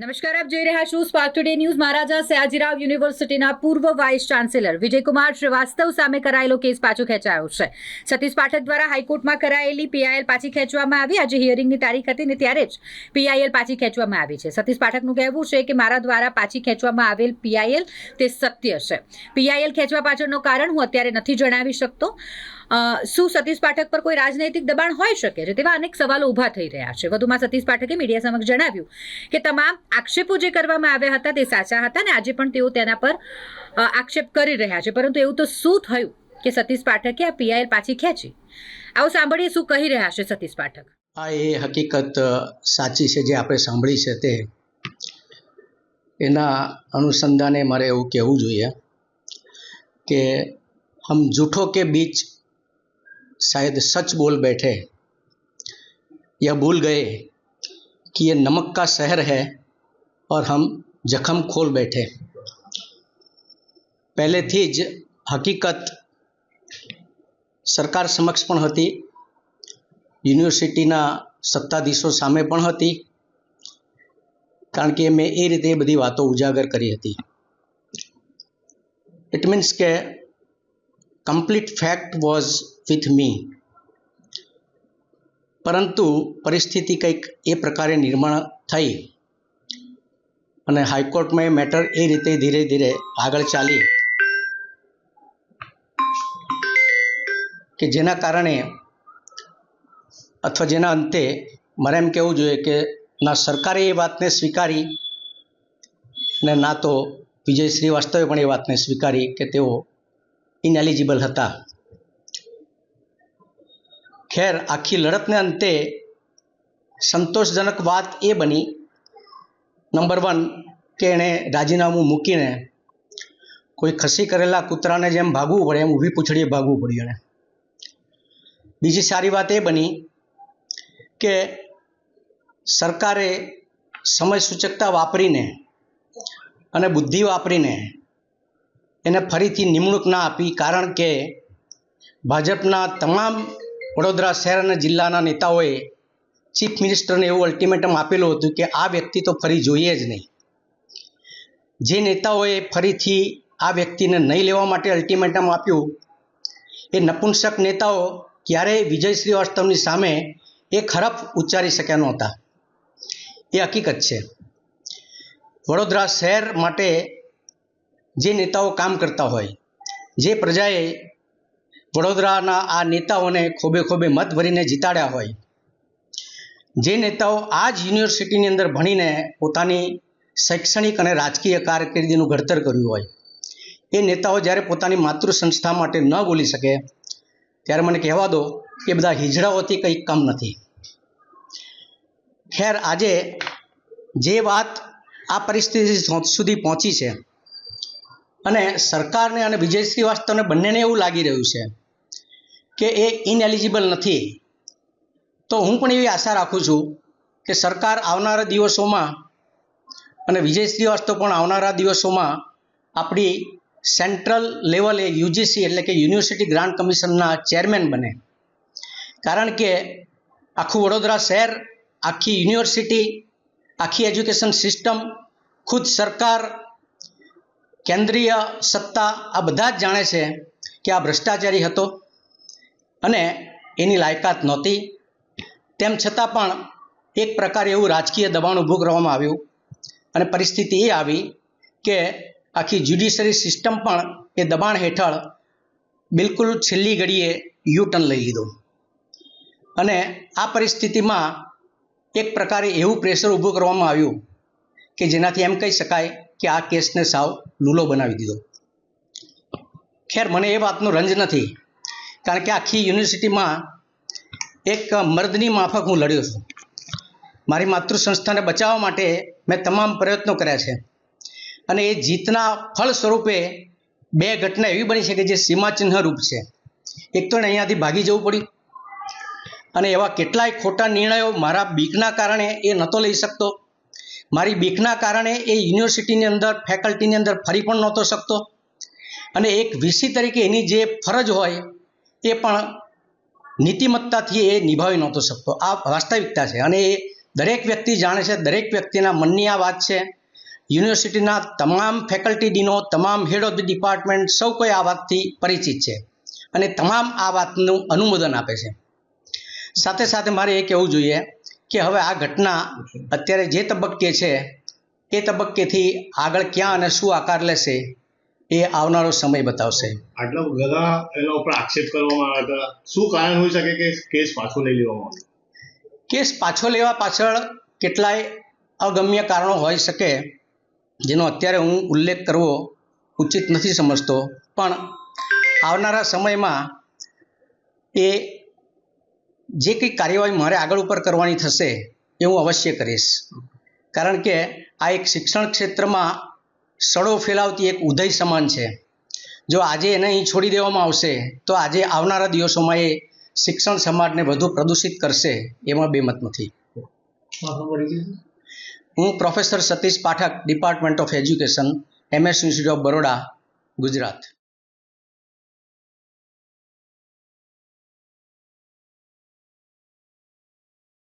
નમસ્કાર, આપ જોઈ રહ્યા છો Spark Today news Maharaja Sayajirao યુનિવર્સિટીના પૂર્વ વાઇસ ચાન્સેલર વિજયકુમાર શ્રીવાસ્તવ સામે કરાયેલો કેસ પાછો ખેંચાયો છે. સતીશ પાઠક દ્વારા હાઈકોર્ટમાં કરાયેલી પીઆઈએલ પાછી ખેંચવામાં આવી. આજે હિયરિંગની તારીખ હતી ને ત્યારે જ પીઆઈએલ પાછી ખેંચવામાં આવી છે. સતીશ પાઠકનું કહેવું છે કે મારા દ્વારા પાછી ખેંચવામાં આવેલ પીઆઈએલ તે સત્ય છે. પીઆઈએલ ખેંચવા પાછળનો કારણ હું અત્યારે નથી જણાવી શકતો. શું સતીશ પાઠક પર કોઈ રાજનૈતિક દબાણ હોઈ શકે છે તેવા અનેક સવાલો ઊભા થઈ રહ્યા છે. વધુમાં સતીશ પાઠકે મીડિયા સમક્ષ જણાવ્યું કે તમામ આક્ષેપો જે કરવામાં આવ્યા હતા તે સાચા હતા ને આજે પણ તેઓ તેના પર આક્ષેપ કરી રહ્યા છે. પરંતુ એવું તો શું થયું કે સતીશ પાઠકે આ પીઆઈએલ પાછી ખેંચી? આવું સાંભળીએ શું કહી રહ્યા છે સતીશ પાઠક. આ એ હકીકત સાચી છે જે આપણે સાંભળી છે તે. એના અનુસંધાને મારે એવું કહેવું જોઈએ કે હમ જૂઠો કે બીચ शायद सच बोल बैठे यह भूल गए कि ये नमक का शहर है और हम जख्म खोल बैठे પહેલેથી જ હકીકત સરકાર સમક્ષ પણ હતી યુનિવર્સિટીના સત્તાધીશો સામે પણ હતી કારણ કે મેં એ રીતે એ બધી વાતો ઉજાગર કરી હતી ઇટ મીન્સ કે complete fact was with me પરંતુ પરિસ્થિતિ કંઈક એ પ્રકારે નિર્માણ થઈ. અને હાઈકોર્ટમાં એ મેટર એ રીતે ધીરે ધીરે આગળ ચાલી કે જેના કારણે અથવા જેના અંતે મારે એમ કહેવું જોઈએ કે ના સરકારે એ વાતને સ્વીકારી ને ના તો વિજય શ્રીવાસ્તવે પણ એ વાતને સ્વીકારી કે તેઓ ઇનએલિજિબલ હતા. ખેર, આખી લડતને અંતે સંતોષજનક વાત એ બની. નંબર વન કે એણે રાજીનામું મૂકીને કોઈ ખસી કરેલા કૂતરાને જેમ ભાગવું પડે એમ ઊભી પૂછડીએ ભાગવું પડ્યું એણે. બીજી સારી વાત એ બની કે સરકારે સમય સૂચકતા વાપરીને અને બુદ્ધિ વાપરીને એને ફરીથી નિમણૂક ના આપી, કારણ કે ભાજપના તમામ વડોદરા શહેર અને જિલ્લાના નેતાઓએ ચીફ મિનિસ્ટરને એવું અલ્ટિમેટમ આપેલું હતું કે આ વ્યક્તિ તો ફરી જોઈએ જ નહીં. જે નેતાઓએ ફરીથી આ વ્યક્તિને નહીં લેવા માટે અલ્ટિમેટમ આપ્યું, એ નપુંસક નેતાઓ ક્યારેય વિજય શ્રીવાસ્તવની સામે એક હરફ ઉચ્ચારી શક્યા નહોતા. એ હકીકત છે. વડોદરા શહેર માટે જે નેતાઓ કામ કરતા હોય, જે પ્રજાએ વડોદરાના આ નેતાઓને ખોબે ખોબે મત ભરીને જીતાડ્યા હોય, જે નેતાઓ આ જ યુનિવર્સિટીની અંદર ભણીને પોતાની શૈક્ષણિક અને રાજકીય કારકિર્દીનું ઘડતર કર્યું હોય, એ નેતાઓ જ્યારે પોતાની માતૃ સંસ્થા માટે ન બોલી શકે, ત્યારે મને કહેવા દો કે બધા હિજડાઓથી કંઈ કમ નથી. ખેર, આજે જે વાત આ પરિસ્થિતિ સુધી પહોંચી છે અને સરકારને અને વિજય શ્રીવાસ્તવને બંનેને એવું લાગી રહ્યું છે કે એ ઇનએલિજિબલ નથી. તો હું પણ એવી આશા રાખું છું કે સરકાર આવનારા દિવસોમાં અને વિજય શ્રીવાસ્તવ પણ આવનારા દિવસોમાં આપણી સેન્ટ્રલ લેવલે યુજીસી એટલે કે યુનિવર્સિટી ગ્રાન્ટ કમિશનના ચેરમેન બને. કારણ કે આખું વડોદરા શહેર, આખી યુનિવર્સિટી, આખી એજ્યુકેશન સિસ્ટમ, ખુદ સરકાર કેન્દ્રીય સત્તા આ બધા જ જાણે છે કે આ ભ્રષ્ટાચારી હતો અને એની લાયકાત નહોતી. તેમ છતાં પણ એક પ્રકારે એવું રાજકીય દબાણ ઊભું કરવામાં આવ્યું અને પરિસ્થિતિ એ આવી કે આખી જ્યુડિશરી સિસ્ટમ પણ એ દબાણ હેઠળ બિલકુલ છેલ્લી ઘડીએ યુ ટર્ન લઈ લીધો. અને આ પરિસ્થિતિમાં એક પ્રકારે એવું પ્રેશર ઊભું કરવામાં આવ્યું કે જેનાથી એમ કહી શકાય કે આ કેસને સાવ લૂલો બનાવી દીધો. ખેર, મને એ વાતનો રંજ નથી, કારણ કે આખી યુનિવર્સિટીમાં એક મર્દની માફક હું લડ્યો છું. મારી માતૃ સંસ્થાને બચાવવા માટે મેં તમામ પ્રયત્નો કર્યા છે. અને એ જીતના ફળ સ્વરૂપે બે ઘટના એવી બની છે કે જે સીમાચિહ્ન રૂપ છે. એક તો એને અહીંયાથી ભાગી જવું પડ્યું. અને એવા કેટલાય ખોટા નિર્ણયો મારા બીકના કારણે એ નહોતો લઈ શકતો. મારી બીકના કારણે એ યુનિવર્સિટીની અંદર, ફેકલ્ટીની અંદર ફરી પણ નહોતો શકતો. અને એક વીસી તરીકે એની જે ફરજ હોય, એ પણ નીતિમત્તાથી એ નિભાવી નહોતો શકતો. આ વાસ્તવિકતા છે. અને એ દરેક વ્યક્તિ જાણે છે, દરેક વ્યક્તિના મનની આ વાત છે, યુનિવર્સિટીના તમામ ફેકલ્ટી ડીનો, તમામ હેડ ઓફ ધ ડિપાર્ટમેન્ટ, સૌ કોઈ આ વાતથી પરિચિત છે અને તમામ આ વાતનું અનુમોદન આપે છે. સાથે સાથે મારે એ કહેવું જોઈએ કે હવે આ ઘટના અત્યારે જે તબક્કે છે એ તબક્કેથી આગળ ક્યાં અને શું આકાર લેશે એ આવનારો સમય બતાવશે. આટલા બધા એના ઉપર આક્ષેપ કરવામાં આવ્યા હતા. શું કારણ હોઈ શકે કે કેસ પાછો લઈ લેવામાં આવ્યો? કેસ પાછો લેવા પાછળ કેટલાય અગમ્ય કારણો હોઈ શકે જેનો અત્યારે હું ઉલ્લેખ કરવો ઉચિત નથી સમજતો. પણ આવનારા સમયમાં એ જે કંઈ કાર્યવાહી મારે આગળ ઉપર કરવાની થશે, એ હું અવશ્ય કરીશ. કારણ કે આ એક શિક્ષણ ક્ષેત્રમાં સડો ફેલાવતી એક ઉદય સમાન છે. જો આજે એને અહીં છોડી દેવામાં આવશે, તો આજે આવનારા દિવસોમાં એ શિક્ષણ સમાજને વધુ પ્રદૂષિત કરશે, એમાં બેમત નથી. હું professor Satish Pathak department of education MS institute of Baroda Gujarat.